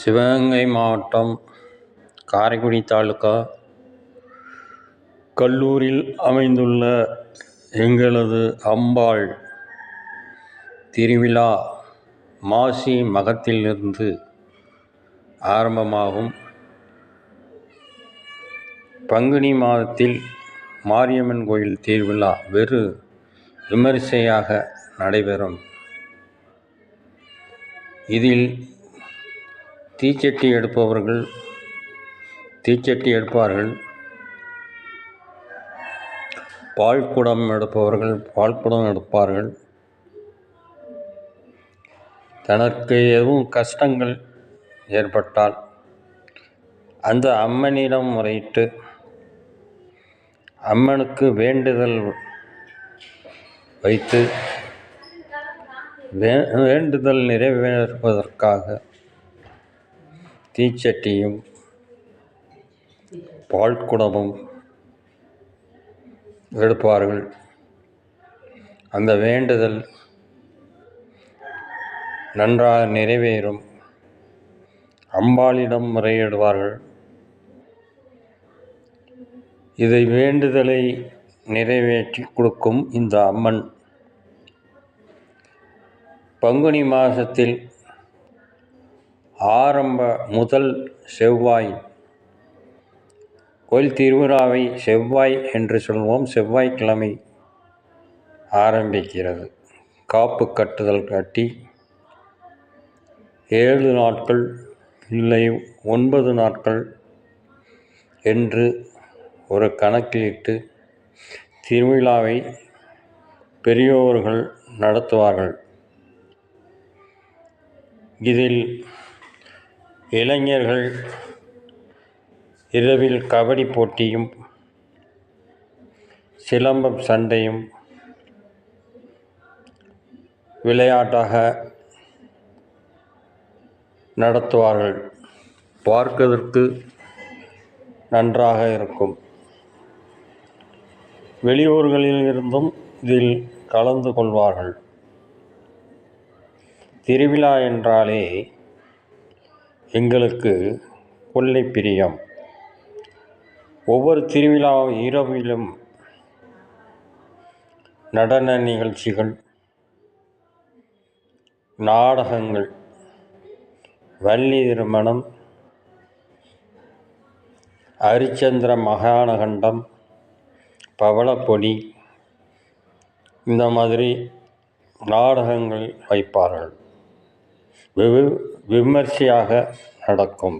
சிவகங்கை மாவட்டம் காரைக்குடி தாலுக்கா கல்லூரில் அமைந்துள்ள எங்களது அம்பாள் திருவிழா மாசி மகத்திலிருந்து ஆரம்பமாகும். பங்குனி மாதத்தில் மாரியம்மன் கோயில் திருவிழா வெறு விமரிசையாக நடைபெறும். இதில் தீச்சட்டி எடுப்பவர்கள் தீச்சட்டி எடுப்பார்கள். பால் குடம் எடுப்பவர்கள் பால் குடம் எடுப்பார்கள். தனக்கு எதுவும் கஷ்டங்கள் ஏற்பட்டால் அந்த அம்மனிடம் முறையிட்டு அம்மனுக்கு வேண்டுதல் வைத்து வே வேண்டுதல் நிறைவேறுவதற்காக தீச்சட்டியும் பால்குடமும் எடுப்பார்கள். அந்த வேண்டுதல் நன்றாக நிறைவேறும். அம்பாளிடம் முறையிடுவார்கள். இதை வேண்டுதலை நிறைவேற்றி கொடுக்கும் இந்த அம்மன். பங்குனி மாதத்தில் ஆரம்ப முதல் செவ்வாய். கோயில் திருவிழாவை செவ்வாய் என்று சொல்வோம். செவ்வாய்க்கிழமை ஆரம்பிக்கிறது. காப்பு கட்டுதல் கட்டி ஏழு நாட்கள் இல்லை ஒன்பது நாட்கள் என்று ஒரு கணக்கிலிட்டு திருவிழாவை பெரியோர்கள் நடத்துவார்கள். இதில் இளைஞர்கள் இரவில் கபடி போட்டியும் சிலம்பம் சண்டையும் விளையாட்டாக நடத்துவார்கள். பார்ப்பதற்கு நன்றாக இருக்கும். வெளியூர்களில் இருந்தும் இதில் கலந்து கொள்வார்கள். திருவிழா என்றாலே எங்களுக்கு கொள்ளை பிரியம். ஒவ்வொரு திருவிழா இரவிலும் நடன நிகழ்ச்சிகள் நாடகங்கள் வள்ளி திருமணம் ஹரிச்சந்திர மகானகண்டம் பவளப்பொடி இந்த மாதிரி நாடகங்கள் வைப்பார்கள். விமர்சையாக நடக்கும்.